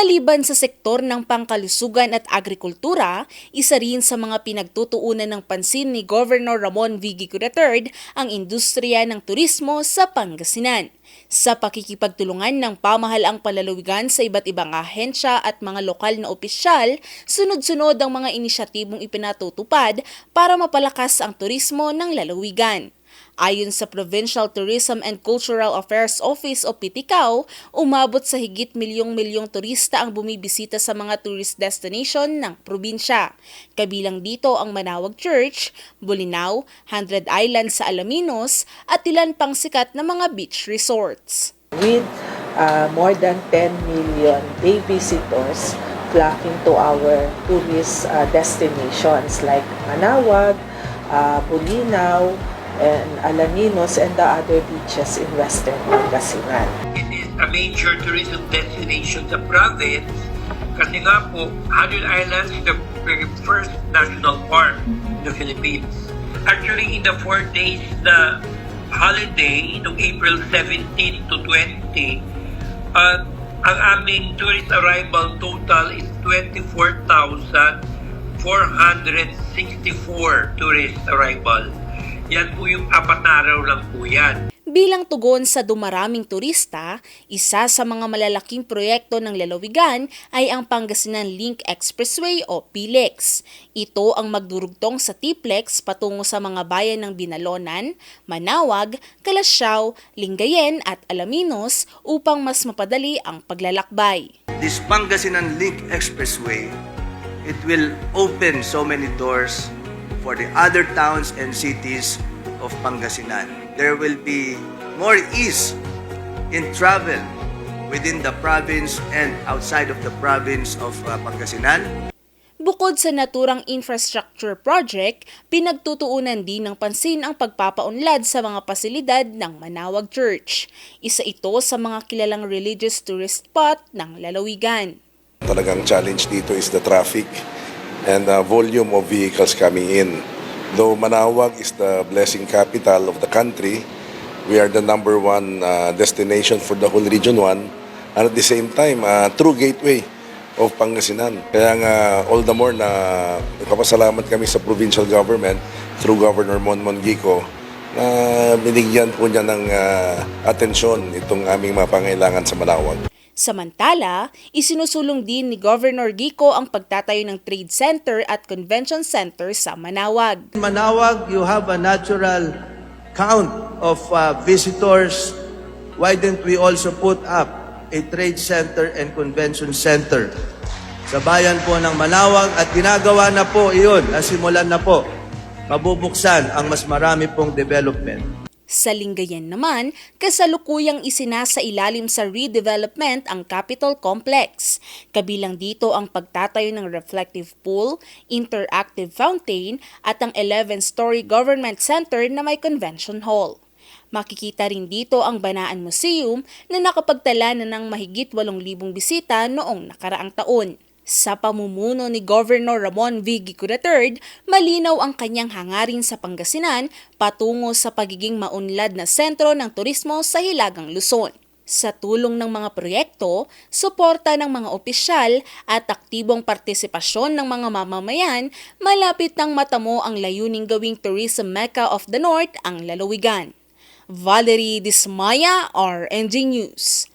Maliban sa sektor ng pangkalusugan at agrikultura, isa rin sa mga pinagtutuunan ng pansin ni Governor Ramon V. III ang industriya ng turismo sa Pangasinan. Sa pakikipagtulungan ng pamahalaang palalawigan sa iba't ibang ahensya at mga lokal na opisyal, sunod-sunod ang mga inisyatibong ipinatutupad para mapalakas ang turismo ng lalawigan. Ayon sa Provincial Tourism and Cultural Affairs Office o PTCAO, umabot sa higit milyong-milyong turista ang bumibisita sa mga tourist destination ng probinsya. Kabilang dito ang Manawag Church, Bulinaw, Hundred Islands sa Alaminos at ilan pang sikat na mga beach resorts. with uh, more than 10 million day visitors flocking to our tourist uh, destinations like Manawag, uh, Bulinaw, and Alaminos, and the other beaches in Western Pangasinan. It is a major tourism destination sa province kasi nga po, Hundred Islands is the very first national park in the Philippines. Actually, in the four days na holiday, noong April 17 to 20, uh, ang aming tourist arrival total is 24,464 tourist arrival. Yan po yung apat na araw lang po yan. Bilang tugon sa dumaraming turista, isa sa mga malalaking proyekto ng lalawigan ay ang Pangasinan Link Expressway o PLEX. Ito ang magdurugtong sa T-Plex patungo sa mga bayan ng Binalonan, Manawag, Kalasyaw, Lingayen at Alaminos upang mas mapadali ang paglalakbay. this Pangasinan Link Expressway, it will open so many doors for the other towns and cities of Pangasinan. There will be more ease in travel within the province and outside of the province of uh, Pangasinan. Bukod sa naturang infrastructure project, pinagtutuunan din ng pansin ang pagpapaunlad sa mga pasilidad ng Manawag Church. Isa ito sa mga kilalang religious tourist spot ng lalawigan. Talagang challenge dito is the traffic and the volume of vehicles coming in. Though Manawag is the blessing capital of the country, we are the number one uh, destination for the whole Region 1 and at the same time, uh, true gateway of Pangasinan. Kaya nga all the more na nagpapasalamat kami sa provincial government through Governor Monmon Gico na binigyan po niya ng uh, atensyon itong aming mga pangailangan sa Manawag. Samantala, isinusulong din ni Governor Gico ang pagtatayo ng trade center at convention center sa Manawag. Manawag, you have a natural count of uh, visitors. Why didn't we also put up a trade center and convention center sa bayan po ng Manawag at ginagawa na po iyon, nasimulan na po, mabubuksan ang mas marami pong development. Sa Lingayen naman, kasalukuyang isinasa ilalim sa redevelopment ang Capitol Complex. Kabilang dito ang pagtatayo ng reflective pool, interactive fountain at ang 11-story government center na may convention hall. Makikita rin dito ang Banaan Museum na nakapagtala na ng mahigit 8,000 bisita noong nakaraang taon. Sa pamumuno ni Governor Ramon V. Gico III, malinaw ang kanyang hangarin sa Pangasinan patungo sa pagiging maunlad na sentro ng turismo sa Hilagang Luzon. Sa tulong ng mga proyekto, suporta ng mga opisyal at aktibong partisipasyon ng mga mamamayan, malapit nang matamo ang layuning gawing tourism mecca of the North ang lalawigan. Valerie Dismaya, RNG News.